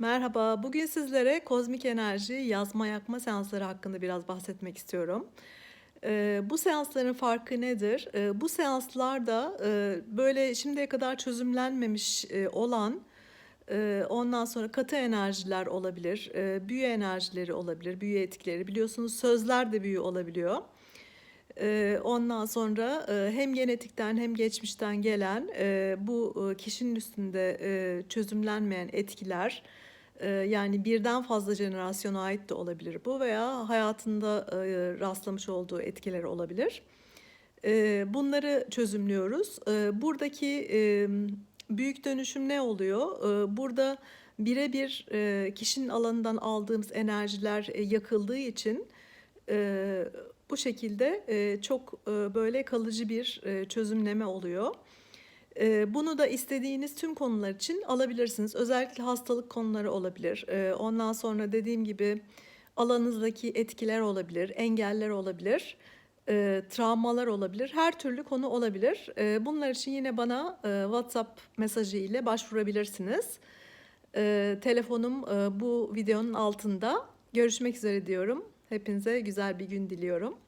Merhaba, bugün sizlere kozmik enerji yazma yakma seansları hakkında biraz bahsetmek istiyorum. Eee, bu seansların farkı nedir? Eee, bu seanslarda eee, böyle şimdiye kadar çözümlenmemiş eee, olan eee, ondan sonra katı enerjiler olabilir, eee, büyü enerjileri olabilir, büyü etkileri. Biliyorsunuz sözler de büyü olabiliyor. Eee, ondan sonra eee, hem genetikten hem geçmişten gelen eee, bu eee, kişinin üstünde çözümlenmeyen etkiler, yani birden fazla jenerasyona ait de olabilir bu veya hayatında eee, rastlamış olduğu etkiler olabilir. Eee, bunları çözümlüyoruz. Eee, buradaki büyük dönüşüm ne oluyor? Burada birebir eee, kişinin alanından aldığımız enerjiler eee, yakıldığı için bu şekilde çok böyle kalıcı bir çözümleme oluyor. Eee, bunu da istediğiniz tüm konular için alabilirsiniz. Özellikle hastalık konuları olabilir. Eee, ondan sonra dediğim gibi alanınızdaki etkiler olabilir, engeller olabilir, eee, travmalar olabilir. Her türlü konu olabilir. Eee, bunlar için yine bana eee, WhatsApp mesajı ile başvurabilirsiniz. Telefonum eee, bu videonun altında. Görüşmek üzere diyorum. Hepinize güzel bir gün diliyorum.